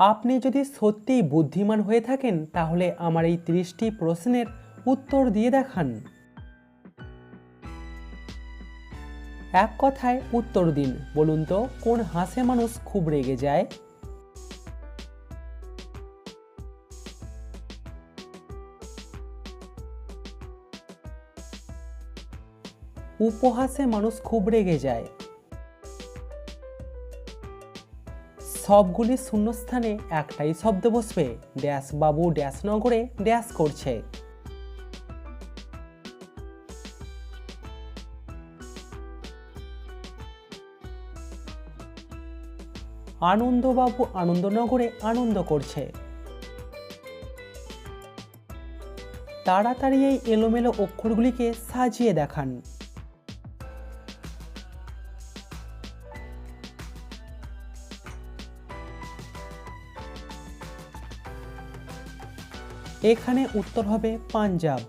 আপনি যদি সত্যিই বুদ্ধিমান হয়ে থাকেন, তাহলে আমার এই ত্রিশটি প্রশ্নের উত্তর দিয়ে দেখান। এক কথায় উত্তর দিন, বলুন তো, কোন হাসে মানুষ খুব রেগে যায়? উপহাসে মানুষ খুব রেগে যায়। সবগুলি শূন্যস্থানে একটাই শব্দ বসবে। ড্যাশ বাবু ড্যাশ নগরে ড্যাশ করছে। আনন্দবাবু আনন্দনগরে আনন্দ করছে। তাড়াতাড়ি এই এলোমেলো অক্ষরগুলিকে সাজিয়ে দেখান। এখানে উত্তর হবে পাঞ্জাব।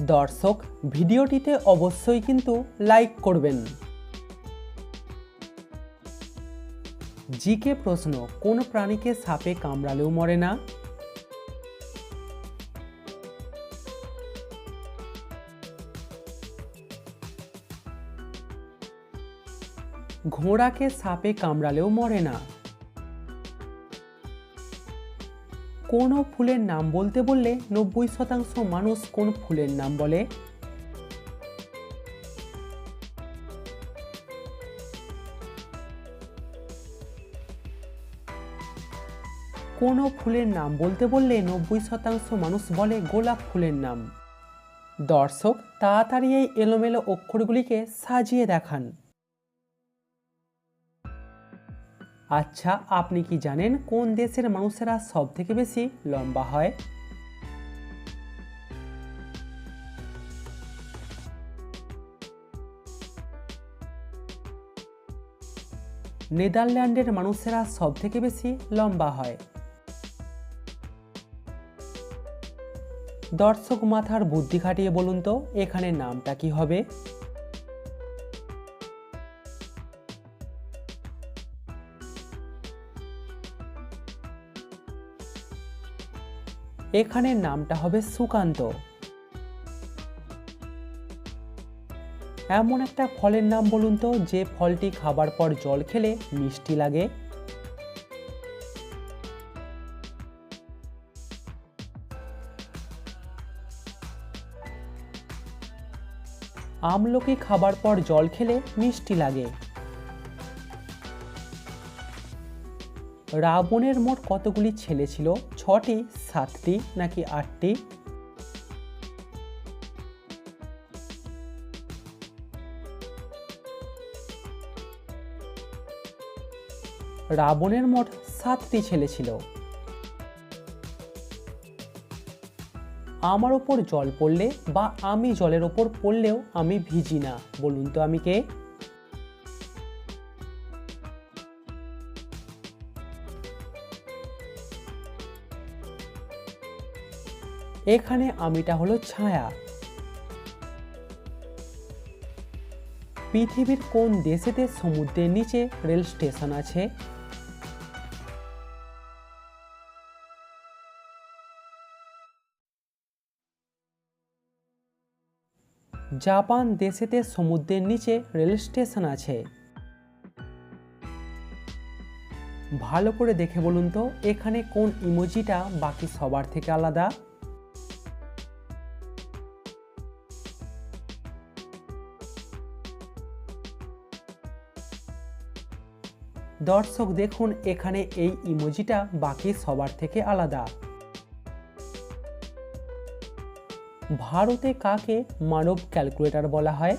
দর্শক, ভিডিওটিতে অবশ্যই কিন্তু লাইক করবেন। জিকে প্রশ্ন, কোন প্রাণীকে সাপে কামড়ালেও মরে না? ঘোড়াকে সাপে কামড়ালেও মরে না। কোনো ফুলের নাম বলতে বললে নব্বই শতাংশ মানুষ কোন ফুলের নাম বলে? কোনো ফুলের নাম বলতে বললে নব্বই শতাংশ মানুষ বলে গোলাপ ফুলের নাম? দর্শক, তাড়াতাড়ি এই এলোমেলো অক্ষরগুলিকে সাজিয়ে দেখান। আচ্ছা আপনি কি জানেন কোন দেশের মানুষেরা সব থেকে বেশি লম্বা হয়? নেদারল্যান্ডের মানুষেরা সব থেকে বেশি লম্বা হয়। দর্শক মাথার বুদ্ধি খাটিয়ে বলুন তো, এখানে নামটা কি হবে? এখানে নামটা হবে সুকান্ত। এমন একটা ফলের নাম বলুন তো, যে ফলটি খাবার পর জল খেলে মিষ্টি লাগে। আমলকি খাবার পর জল খেলে মিষ্টি লাগে। রাবণের মোট কতগুলি ছেলে ছিল? ছটি, সাতটি, নাকি আটটি? রাবণের মোট সাতটি ছেলে ছিল। আমার ওপর জল পড়লে বা আমি জলের ওপর পড়লেও আমি ভিজি না। বলুন তো আমি কে? এখানে আমিটা হলো ছায়া। পৃথিবীর কোন দেশেতে সমুদ্রের নিচে রেল স্টেশন আছে? জাপান দেশেতে সমুদ্রের নিচে রেল স্টেশন আছে। ভালো করে দেখে বলুন তো, এখানে কোন ইমোজিটা বাকি সবার থেকে আলাদা? দর্শক দেখুন, এখানে এই ইমোজিটা বাকি সবার থেকে আলাদা। ভারতে কাকে মানব ক্যালকুলেটর বলা হয়?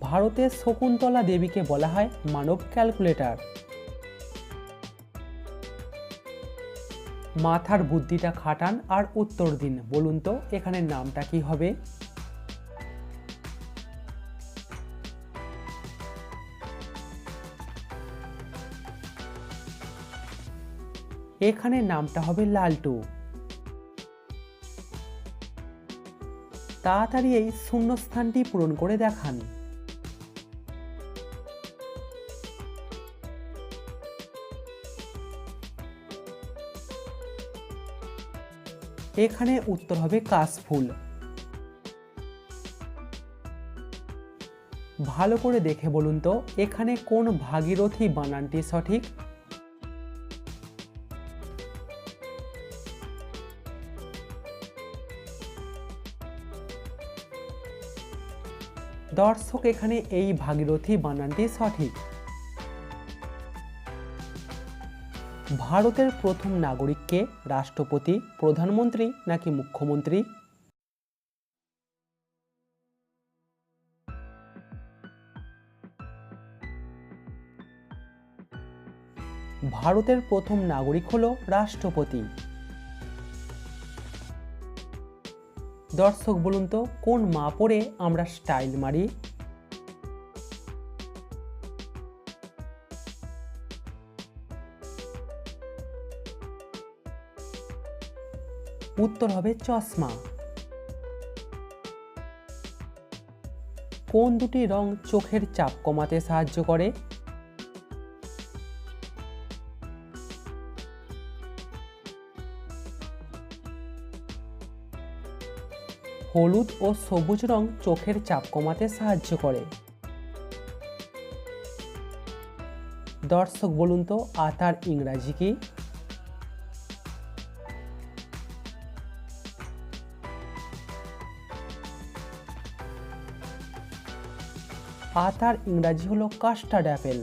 ভারতের শকুন্তলা দেবীকে বলা হয় মানব ক্যালকুলেটর। মাথার বুদ্ধিটা খাটান আর উত্তর দিন। বলুন তো এখানে নামটা কি হবে? এখানে নামটা হবে লালটু। তাড়াতাড়ি এই শূন্যস্থানটি পূরণ করে দেখান। এখানে উত্তর হবে কাশফুল। ভালো করে দেখে বলুন তো, এখানে কোন ভাগীরথী বানানটি সঠিক? দর্শক, এখানে এই ভাগীরথী বানানটি সঠিক। ভারতের প্রথম নাগরিককে রাষ্ট্রপতি, প্রধানমন্ত্রী নাকি মুখ্যমন্ত্রী? ভারতের প্রথম নাগরিক হলো রাষ্ট্রপতি। দর্শক, বলুন তো, কোন মা পরে আমরা স্টাইল মারি? উত্তর হবে চশমা। কোন দুটি রং চোখের চাপ কমাতে সাহায্য করে? হলুদ ও সবুজ রং চোখের চাপ কমাতে সাহায্য করে। দর্শক বলুন তো, আতার ইংরাজি কি? আতার ইংরাজি হলো কাস্টার্ড অ্যাপেল।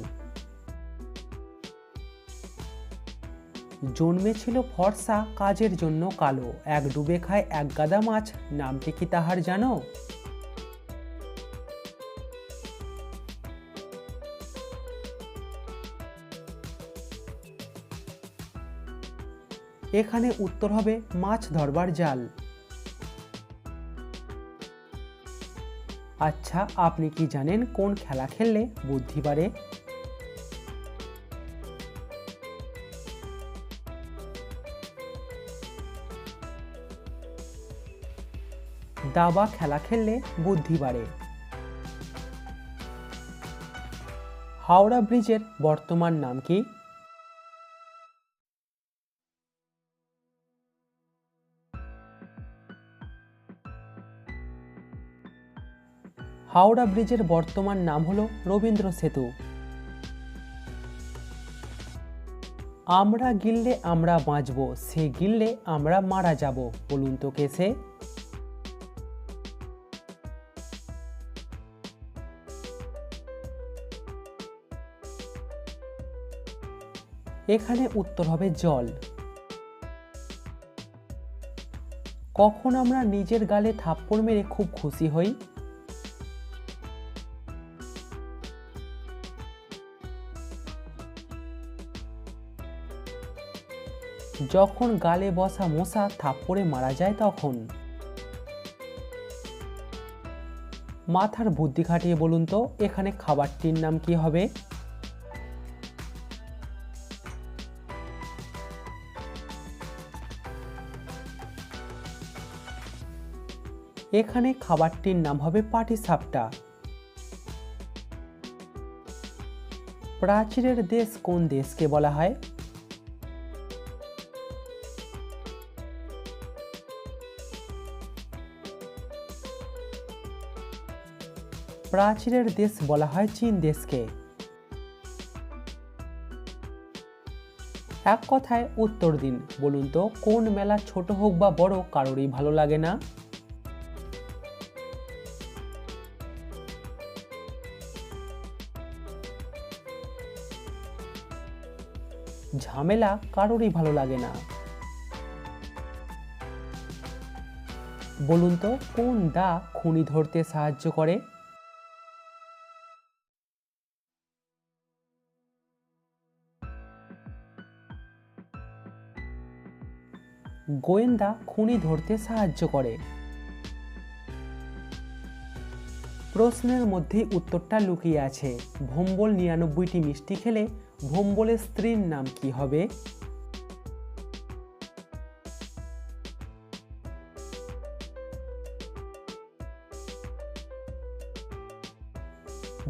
জন্মেছিল ফর্সা, কাজের জন্য কালো। এক ডুবে খায় এক গাদা মাছ। নামটি কি তাহার জানো? এখানে উত্তর হবে মাছ ধরবার জাল। আচ্ছা আপনি কি জানেন কোন খেলা খেললে বুদ্ধি বাড়ে? দাবা খেলা খেললে বুদ্ধি বাড়ে। হাওড়া ব্রিজের বর্তমান নাম কি? হাওড়া ব্রিজের বর্তমান নাম হলো রবীন্দ্র সেতু। আমরা গিললে আমরা বাঁচব, সে গিললে আমরা মারা যাব, বলুন তো কে সে? এখানে উত্তর হবে জল। কখন আমরা নিজের গালে থাপ্পড় মেরে খুব খুশি হই? যখন গালে বসা মশা থাপ্পড়ে মারা যায় তখন। মাথার বুদ্ধি খাটিয়ে বলুন তো, এখানে খাবারটির নাম কি হবে? এখানে খাবারটির নাম হবে পাটিসাপটা প্রাচীরের দেশ কোন দেশকে বলা হয়? প্রাচীরের দেশ বলা হয় চীন দেশকে। এক কথায় উত্তর দিন, বলুন তো, কোন মেলা ছোট হোক বা বড়, কারোরই ভালো লাগে না? ঝামেলা কারোরই ভালো লাগে না। বলুন তো, কোন দা খুনি ধরতে সাহায্য করে? গোয়েন্দা খুনি ধরতে সাহায্য করে। প্রশ্নের মধ্যেই উত্তরটা লুকিয়ে আছে। ভম্বল নিরানব্বইটি মিষ্টি খেলে ভম্বলের স্ত্রীর নাম কি হবে?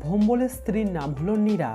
ভম্বলের স্ত্রীর নাম হলো নীরা।